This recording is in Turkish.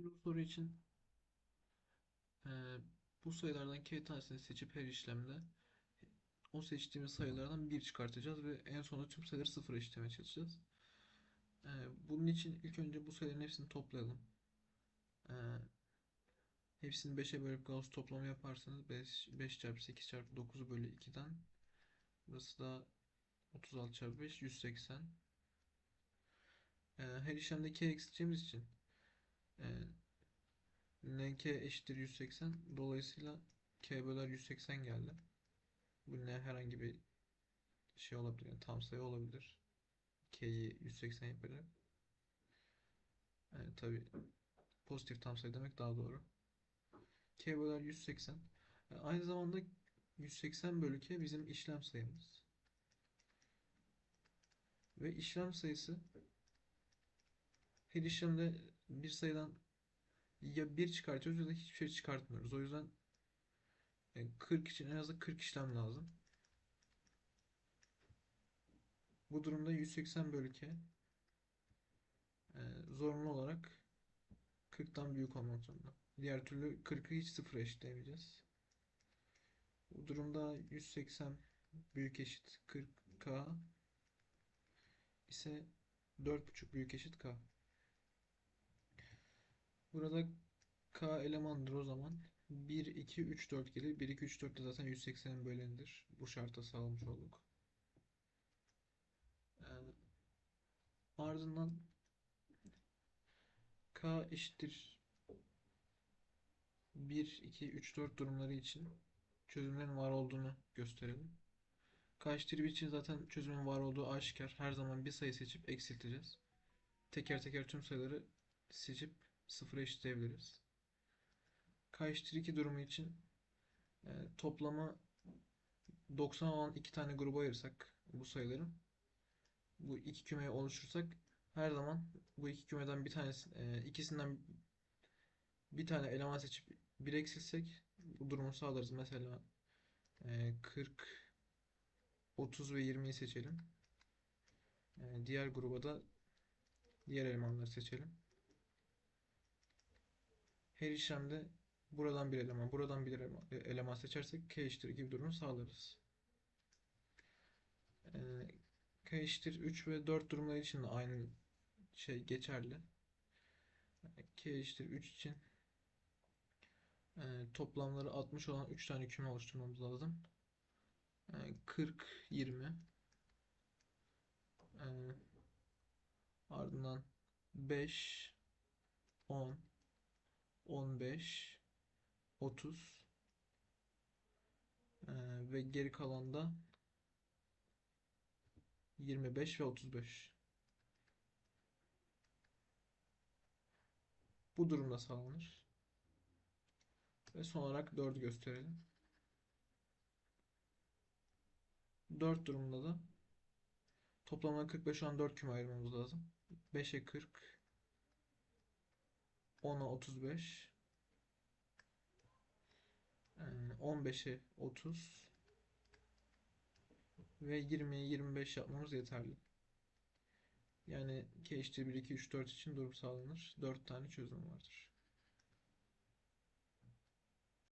Şimdi bu soru için eee, bu sayılardan k tanesini seçip her işlemde o seçtiğimiz sayılardan bir çıkartacağız ve en sonunda tüm sayıları sıfıra eşitlemeye çalışacağız. Eee, bunun için ilk önce bu sayıların hepsini toplayalım. Eee, hepsini 5'e bölüp Gauss toplamı yaparsanız 5, 5 çarpı 8 çarpı 9'u bölü 2'den burası da 36 çarpı 5 180. Eee, her işlemde k eksilteceğimiz için eee nk eşittir 180. Dolayısıyla k böler 180 geldi. Bu ne herhangi bir şey olabilir. Yani tam sayı olabilir. k'yi 180 yaparak. Yani tabii pozitif tam sayı demek daha doğru. k böler 180. E, Aynı zamanda 180 bölü k bizim işlem sayımız. Ve işlem sayısı her işlemde bir sayıdan ya 1 çıkartıyoruz ya da hiçbir şey çıkartmıyoruz. O yüzden e, 40 için en az 40 işlem lazım. Bu durumda 180 bölü k e, zorunlu olarak 40'tan büyük olmak zorunda. Diğer türlü 40'ı hiç sıfıra eşitleyemeyeceğiz. Bu durumda 180 büyük eşit 40k ise 4,5 büyük eşit k. Burada k elemandır o zaman. 1, 2, 3, 4 gelir. 1, 2, 3, 4 de zaten 180'in bölenidir. Bu şarta sağlamış olduk. Ee, ardından k eşittir 1, 2, 3, 4 durumları için çözümlerin var olduğunu gösterelim. K eşittir 1 için zaten çözümün var olduğu aşikar. Her zaman bir sayı seçip eksilteceğiz. Teker teker tüm sayıları seçip sıfıra eşitleyebiliriz. K eşittir 2 durumu için e, toplamı 90 olan iki tane gruba ayırsak bu sayıların bu iki kümeyi oluştursak her zaman bu iki kümeden bir tanesi e, ikisinden bir tane eleman seçip bir eksilsek bu durumu sağlarız. Mesela e, 40 30 ve 20'yi seçelim. E, diğer gruba da diğer elemanları seçelim. Her işlemde buradan bir eleman, buradan bir eleman, eleman seçersek k eşittir gibi durumu sağlarız. E, k eşittir 3 ve 4 durumları için de aynı şey geçerli. k eşittir 3 için e, toplamları 60 olan 3 tane küme oluşturmamız lazım. E, 40, 20 e, ardından 5 10 15 30 e, ve geri kalan da 25 ve 35. Bu durumda sağlanır. Ve son olarak 4'ü gösterelim. 4 durumunda da toplamda 45 olan 4 küme ayırmamız lazım. 5'e 40 10'a 35 15'e 30 ve 20'ye 25 yapmamız yeterli. Yani k eşittir 1, 2, 3, 4 için durum sağlanır. 4 tane çözüm vardır.